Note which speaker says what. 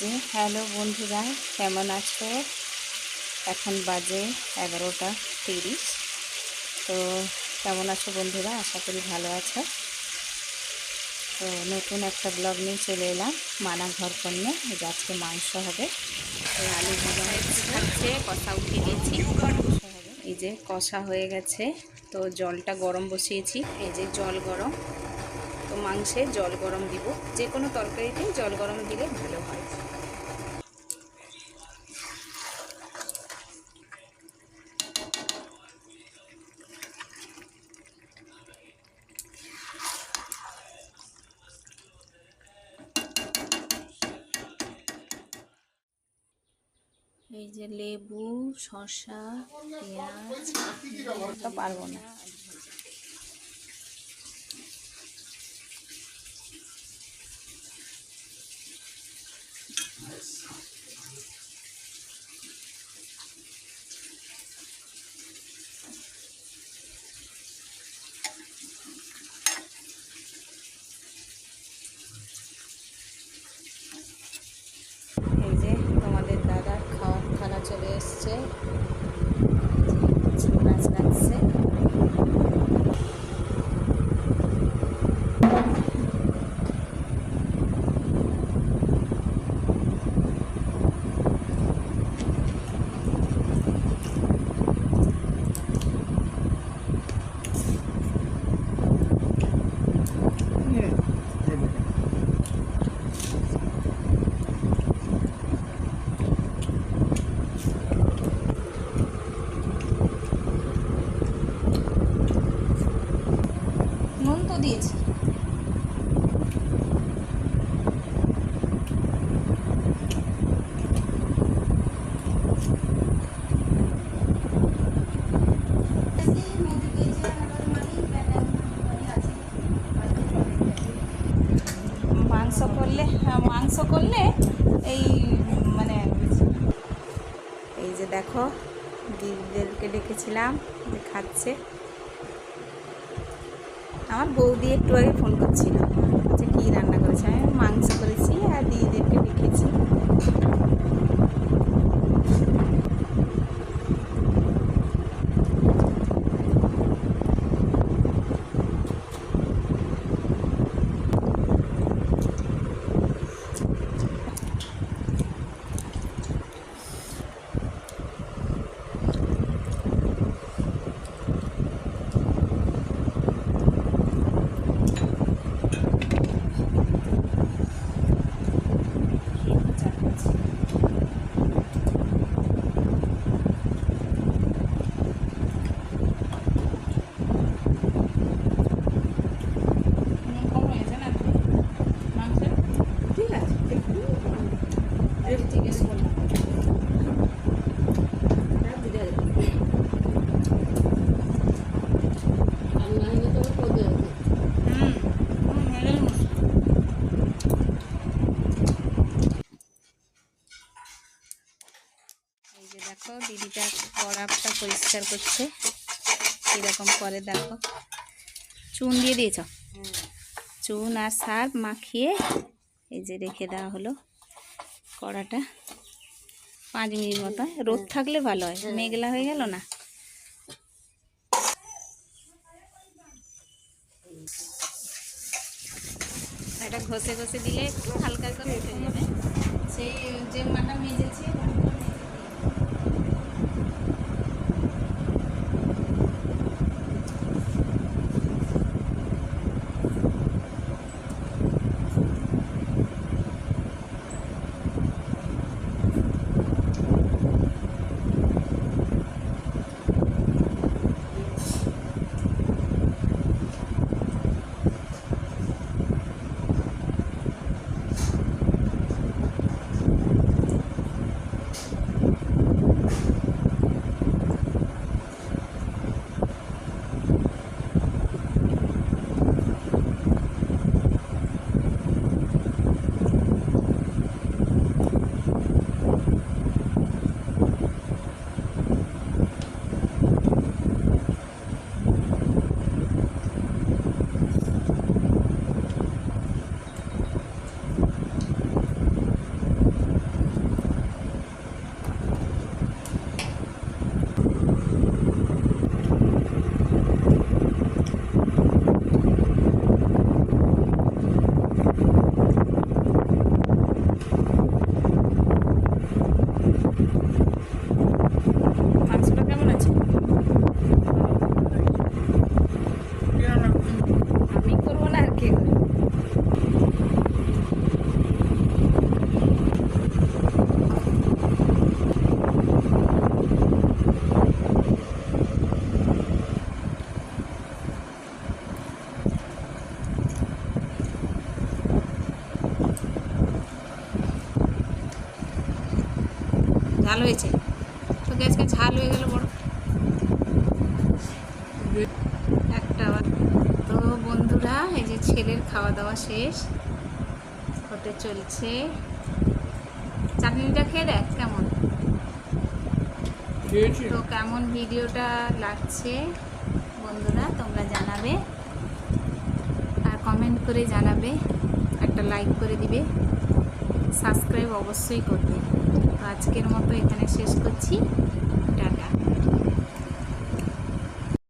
Speaker 1: যে হ্যালো বন্ধুরা, কেমন আছো? এখন বাজে এগারোটা তিরিশ। তো কেমন আছো বন্ধুরা? আশা করি ভালো আছো। তো নতুন একটা ব্লগ নিয়ে চলে এলাম, মানা ঘর কন্যা, এই আজকে মাংস হবে। তো আলু ভাজা খাচ্ছে কষা উঠিয়ে দিয়েছি হবে এই যে কষা হয়ে গেছে, তো জলটা গরম বসিয়েছি। এই যে জল গরম, তো মাংসে জল গরম দিব। যে কোনো তরকারিতেই জল গরম দিলে ভালো হয়। এই যে লেবু শসা পেঁয়াজ পারব না। এই যে এসছে দিয়েছি। মাংস করলে হ্যাঁ, মাংস করলে এই মানে এই যে দেখো দিদিদেরকে ডেকেছিলাম খাচ্ছে। আমার বৌদি একটু আগে ফোন করছিল যে কী রান্না করেছে, আমি মাংস করেছি আর দিদিদেরকে ডেকেছি কম হয়েছে না মাংসে ঠিক আছে একটু জিজ্ঞেস করলাম হুম হুম মেরে এই যে দেখো, দিদিটা কড়াপটা পরিষ্কার করছে। কীরকম করে দেখো। চুন দিয়ে দিয়েছ? চুন আর সার্ফ মাখিয়ে এই যে রেখে দেওয়া হলো কড়াটা। পাঁচ মিনিট মতো। রোদ থাকলে ভালো হয়। মেঘলা হয়ে গেল না? এটা ঘষে ঘষে দিলে একটু হালকা করে যাবে। সেই যে মাটা ঝাল হয়েছে। তোকে আজকে ঝাল হয়ে গেল বড়। একটা তো বন্ধুরা এই যে ছেলের খাওয়া দাওয়া শেষ। হতে চলছে। চাটনিটা খেয়ে দেখ কেমন। তো কেমন ভিডিওটা লাগছে বন্ধুরা তোমরা জানাবে। আর কমেন্ট করে জানাবে। একটা লাইক করে দিবে। সাবস্ক্রাইব অবশ্যই করবে। আজকের মতো এখানে শেষ করছি।